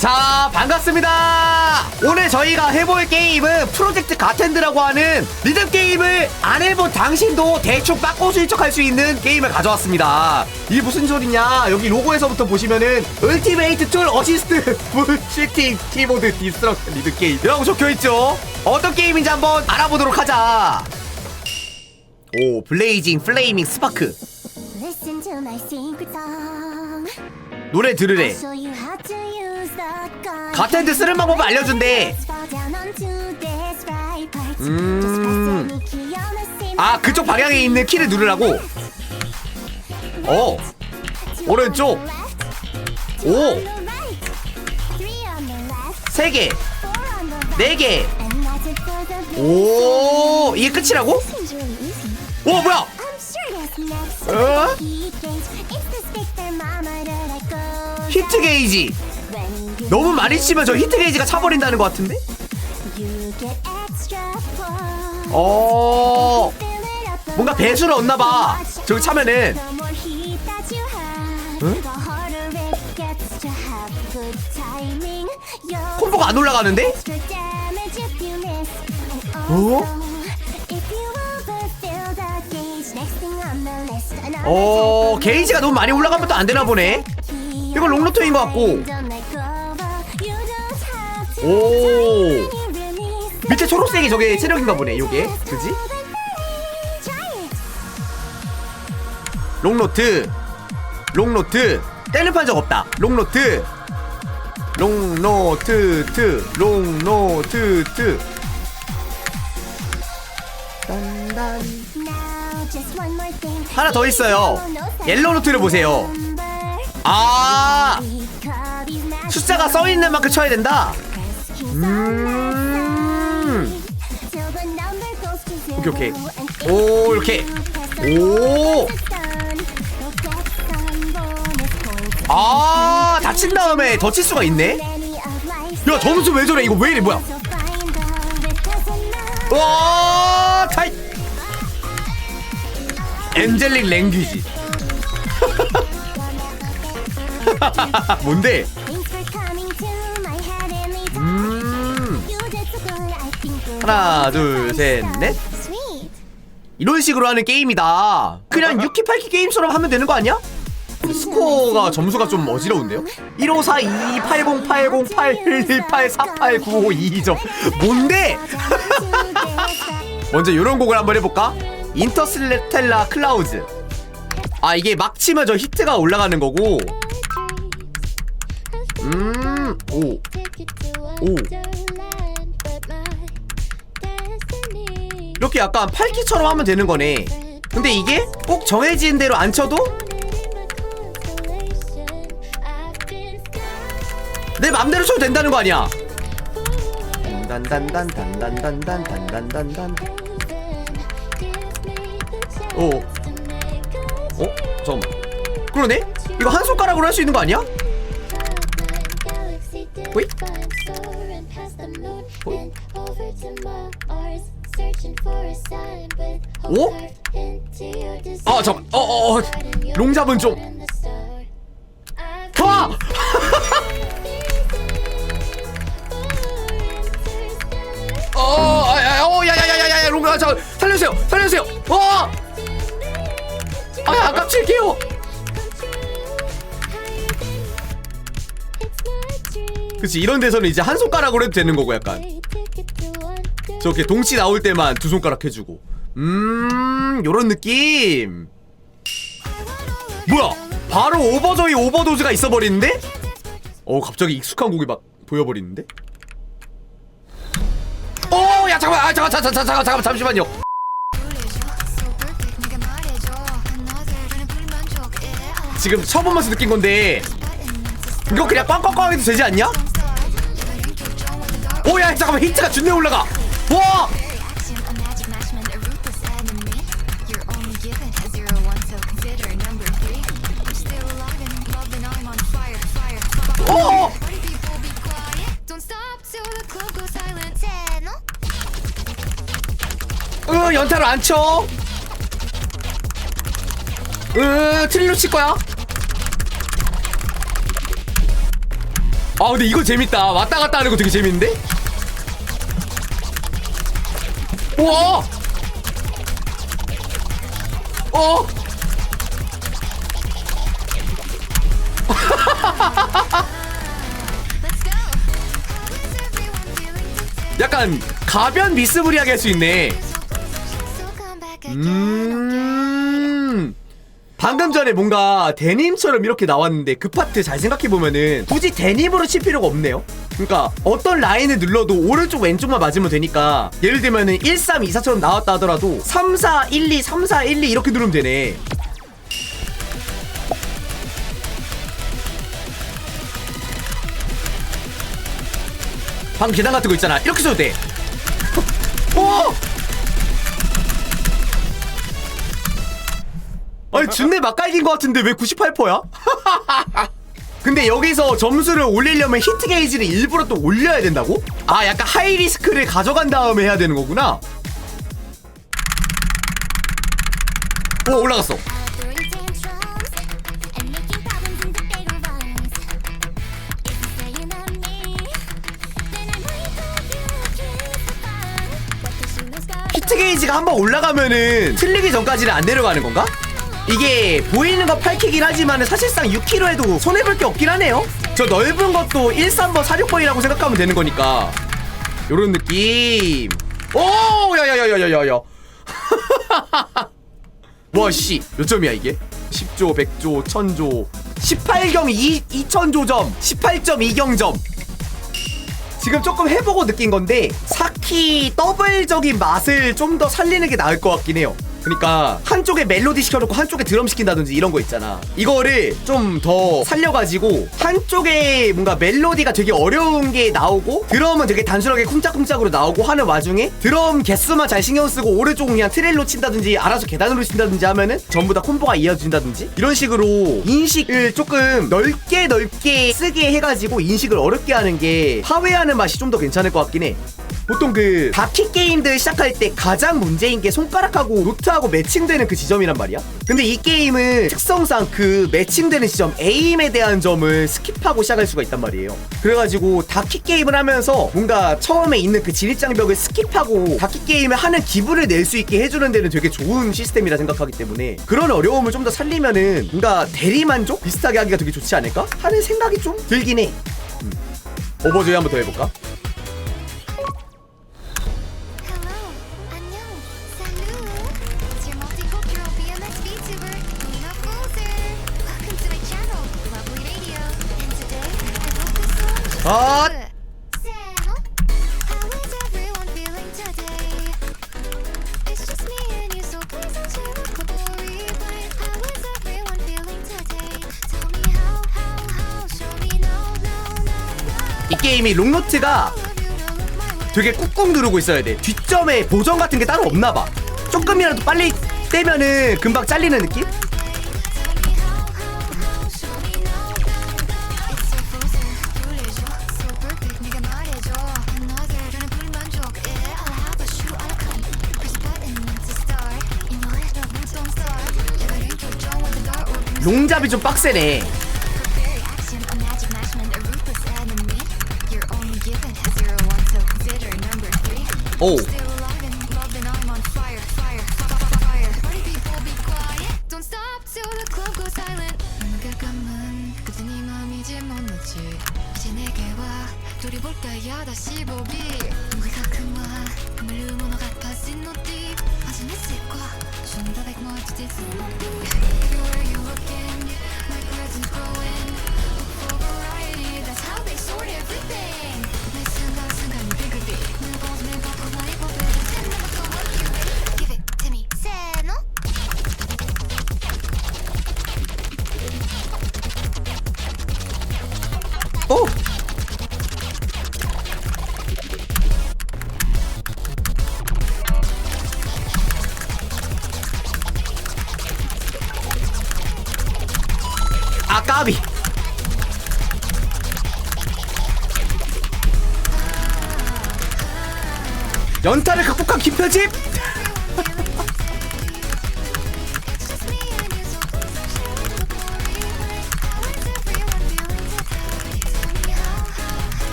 자 반갑습니다. 오늘 저희가 해볼 게임은 프로젝트 가텐드라고 하는 리듬 게임을 안 해본 당신도 대충 빠꼬수 일척할 수 있는 게임을 가져왔습니다. 이게 무슨 소리냐? 여기 로고에서부터 보시면은 얼티메이트 툴 어시스트 풀 슈팅 키보드 디스트럭트 리듬 게임. 이라고 적혀있죠? 어떤 게임인지 한번 알아보도록 하자. 오 블레이징 플레이밍 스파크. 노래 들으래 가텐트 쓰는 방법 알려준대. 음. 아 그쪽 방향에 있는 키를 누르라고. 어. 오른쪽. 오. 세 개. 네 개. 오. 이게 끝이라고? 오 뭐야? 어? 히트 게이지. 너무 많이 치면 저 히트 게이지가 차버린다는 것 같은데? 어 뭔가 배수를 얻나봐 저기 차면은 응? 콤보가 안 올라가는데? 어? 어 게이지가 너무 많이 올라가면 또 안 되나 보네. 이건 롱로토인 것 같고. 오. 밑에 초록색이 저게 체력인가 보네 요게. 그지? 롱노트. 롱노트. 떼는 판적 없다. 롱노트. 롱노트. 트 롱노트. 트. 하나 더 있어요. 옐로우 노트를 보세요. 아. 숫자가 써있는 만큼 쳐야 된다 음. 오케이, 오케이. 오, 이렇게. 오. 아 다친 다음에 더 칠 수가 있네? 야 점수 왜 저래? 이거 왜 이래? 뭐야? 와 타이. 엔젤릭 랭귀지. 뭔데 하나 둘 셋 넷 이런 식으로 하는 게임이다 그냥 6키 8키 게임처럼 하면 되는 거 아니야? 스코어가 점수가 좀 어지러운데요? 1542 8080 8118 4895 2점 뭔데? 먼저 이런 곡을 한번 해볼까? 인터스텔라 클라우즈 아 이게 막 치면 저 히트가 올라가는 거고 음, 오. 오. 이렇게 약간 8키처럼 하면 되는 거네 근데 이게 꼭 정해진 대로 안 쳐도 내 맘대로 쳐도 된다는 거 아니야 단단단단단단단단단단단 오. 어? 잠깐만 그러네? 이거 한 손가락으로 할 수 있는 거 아니야? 호잇? 호잇? 오? 아 잠깐 어어어 어, 롱잡은 좀 와! 어, 아, 야, 어, 야, 야, 야, 야, 야, 롱가, 저 살려주세요, 살려주세요. 어, 아, 야, 깝칠게요. 그치, 이런 데서는 이제 한 손가락으로 해도 되는 거고, 약간 저렇게 동치 나올 때만 두 손가락 해주고. 음, 요런 느낌. 뭐야? 바로 오버조이 오버도즈가 있어버리는데? 어, 갑자기 익숙한 곡이 막 보여버리는데? 어, 야, 잠깐만, 아, 잠깐, 잠깐, 잠깐, 잠깐, 잠시만요. 지금 처음 보면서 느낀 건데 이거 그냥 꽝꽝꽝 해도 되지 않냐? 오야 잠깐만 히트가 준내 올라가 와 어! 으 연타로 안 쳐. 으 트릴로 칠 거야. 아 근데 이거 재밌다 왔다 갔다 하는 거 되게 재밌는데? 우와 어? 약간 가변 미스무리하게 할 수 있네. 음. 방금 전에 뭔가 데님처럼 이렇게 나왔는데 그 파트 잘 생각해보면은 굳이 데님으로 칠 필요가 없네요 그러니까 어떤 라인을 눌러도 오른쪽 왼쪽만 맞으면 되니까 예를 들면은 1, 3, 2, 4처럼 나왔다 하더라도 3, 4, 1, 2, 3, 4, 1, 2 이렇게 누르면 되네 방 계단 같은 거 있잖아 이렇게 써도 돼 오! 아니 준내 막갈긴 것 같은데 왜 98%야? 근데 여기서 점수를 올리려면 히트 게이지를 일부러 또 올려야 된다고? 아 약간 하이 리스크를 가져간 다음에 해야 되는 거구나 오 올라갔어 히트 게이지가 한번 올라가면은 틀리기 전까지는 안 내려가는 건가? 이게 보이는 거 8킥이긴 하지만 사실상 6kg 해도 손해볼 게 없긴 하네요. 저 넓은 것도 1, 3번, 4, 6번이라고 생각하면 되는 거니까. 요런 느낌. 오 야야야야야야야. 와씨. 몇 점이야 이게? 10조 100조 1000조. 18경 2, 2000조점. 18.2경점. 지금 조금 해보고 느낀 건데 사키 더블적인 맛을 좀 더 살리는 게 나을 것 같긴 해요. 그러니까 한쪽에 멜로디 시켜놓고 한쪽에 드럼 시킨다든지 이런 거 있잖아. 이거를 좀 더 살려가지고 한쪽에 뭔가 멜로디가 되게 어려운 게 나오고 드럼은 되게 단순하게 쿵짝쿵짝으로 나오고 하는 와중에 드럼 개수만 잘 신경 쓰고 오른쪽은 그냥 트레일로 친다든지 알아서 계단으로 친다든지 하면은 전부 다 콤보가 이어진다든지 이런 식으로 인식을 조금 넓게 넓게 쓰게 해가지고 인식을 어렵게 하는 게 하회하는 맛이 좀 더 괜찮을 것 같긴 해. 보통 그 바퀴 게임들 시작할 때 가장 문제인 게 손가락하고 노트하고 매칭되는 그 지점이란 말이야. 근데 이 게임은 특성상 그 매칭되는 지점 에임에 대한 점을 스킵하고 시작할 수가 있단 말이에요. 그래가지고 다키 게임을 하면서 뭔가 처음에 있는 그 진입장벽을 스킵하고 다키 게임을 하는 기분을 낼 수 있게 해주는 데는 되게 좋은 시스템이라 생각하기 때문에 그런 어려움을 좀 더 살리면은 뭔가 대리만족 비슷하게 하기가 되게 좋지 않을까 하는 생각이 좀 들긴 해. 음. 오버조이 한번 더 해볼까? No. 이 게임이 롱노트가. 되게 꾹꾹 누르고 있어야 돼. 뒷점에 보정 같은 게 따로 없나 봐. 조금이라도 빨리 떼면은 금방 잘리는 느낌? 롱잡이 좀 빡세네. 오. Still alive and loved and I'm on fire, fire, fire, fire. Party people be quiet. Don't stop till the club goes silent. 눈을 감은 그때 네맘 이제 못 놓지. 이제 내게 와. 둘이 볼까 야 다시 보기. 누가 가끔 와. 금을 루모너 같아진 노띠. 아주 내 색과 좀더 백모지 노띠. Everywhere you looking, my presence growing. Look for variety, that's how they sort everything. 까비. 연타를 극복한 김표집.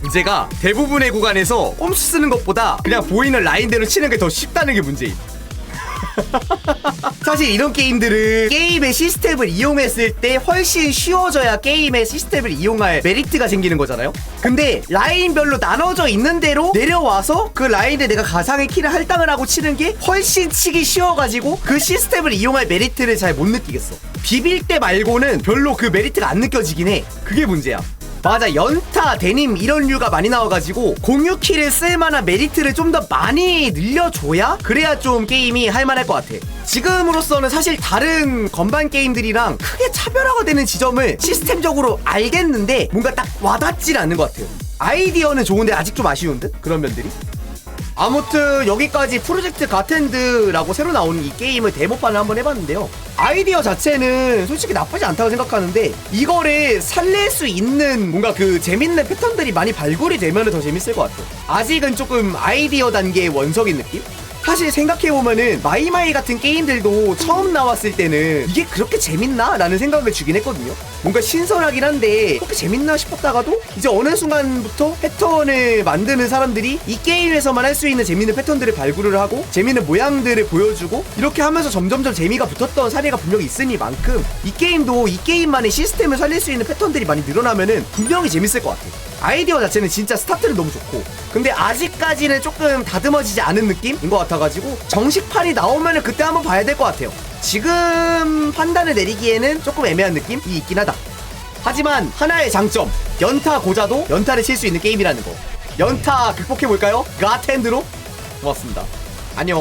문제가 대부분의 구간에서 꼼수 쓰는 것보다 그냥 보이는 라인대로 치는 게 더 쉽다는 게 문제임. 사실 이런 게임들은 게임의 시스템을 이용했을 때 훨씬 쉬워져야 게임의 시스템을 이용할 메리트가 생기는 거잖아요. 근데 라인별로 나눠져 있는 대로 내려와서 그 라인에 내가 가상의 키를 할당을 하고 치는 게 훨씬 치기 쉬워가지고 그 시스템을 이용할 메리트를 잘 못 느끼겠어. 비빌 때 말고는 별로 그 메리트가 안 느껴지긴 해. 그게 문제야. 맞아 연타 데님 이런 류가 많이 나와가지고 공유키를 쓸만한 메리트를 좀 더 많이 늘려줘야 그래야 좀 게임이 할만할 것 같아. 지금으로서는 사실 다른 건반 게임들이랑 크게 차별화가 되는 지점을 시스템적으로 알겠는데 뭔가 딱 와닿질 않는 것 같아요. 아이디어는 좋은데 아직 좀 아쉬운 듯? 그런 면들이 아무튼 여기까지 프로젝트 가텐드라고 새로 나오는 이 게임을 데모판을 한번 해봤는데요. 아이디어 자체는 솔직히 나쁘지 않다고 생각하는데 이거를 살릴 수 있는 뭔가 그 재밌는 패턴들이 많이 발굴이 되면 더 재밌을 것 같아요. 아직은 조금 아이디어 단계의 원석인 느낌? 사실 생각해보면은 마이마이 같은 게임들도 처음 나왔을 때는 이게 그렇게 재밌나? 라는 생각을 주긴 했거든요. 뭔가 신선하긴 한데 그렇게 재밌나 싶었다가도 이제 어느 순간부터 패턴을 만드는 사람들이 이 게임에서만 할 수 있는 재밌는 패턴들을 발굴을 하고 재밌는 모양들을 보여주고 이렇게 하면서 점점점 재미가 붙었던 사례가 분명히 있으니만큼 이 게임도 이 게임만의 시스템을 살릴 수 있는 패턴들이 많이 늘어나면은 분명히 재밌을 것 같아요. 아이디어 자체는 진짜 스타트는 너무 좋고 근데 아직까지는 조금 다듬어지지 않은 느낌인 것 같아가지고 정식판이 나오면은 그때 한번 봐야 될 것 같아요. 지금 판단을 내리기에는 조금 애매한 느낌이 있긴 하다. 하지만 하나의 장점 연타 고자도 연타를 칠 수 있는 게임이라는 거. 연타 극복해볼까요? 가텐드로? 고맙습니다. 안녕